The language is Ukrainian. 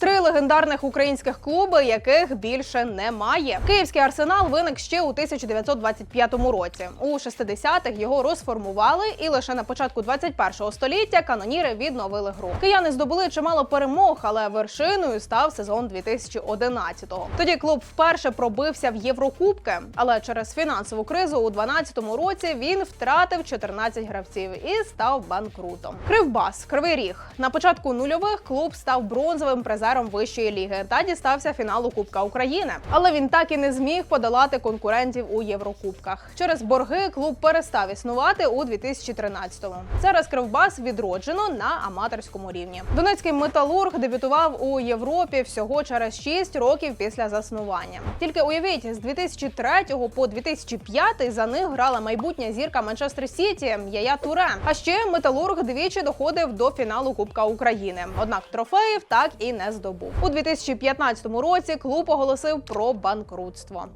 Три легендарних українських клуби, яких більше немає. Київський арсенал виник ще у 1925 році. У 60-х його розформували, і лише на початку 21-го століття каноніри відновили гру. Кияни здобули чимало перемог, але вершиною став сезон 2011-го. Тоді клуб вперше пробився в Єврокубки, але через фінансову кризу у 12-му році він втратив 14 гравців і став банкрутом. Кривбас, Кривий Ріг. На початку нульових клуб став бронзовим призером вищої ліги та дістався фіналу Кубка України. Але він так і не зміг подолати конкурентів у Єврокубках. Через борги клуб перестав існувати у 2013-му. Зараз Кривбас відроджено на аматорському рівні. Донецький металург дебютував у Європі всього через 6 років після заснування. Тільки уявіть, з 2003 по 2005 за них грала майбутня зірка Манчестер Сіті Яя Туре. А ще металург двічі доходив до фіналу Кубка України. Однак трофеїв так і не здобув. У 2015 році клуб оголосив про банкрутство.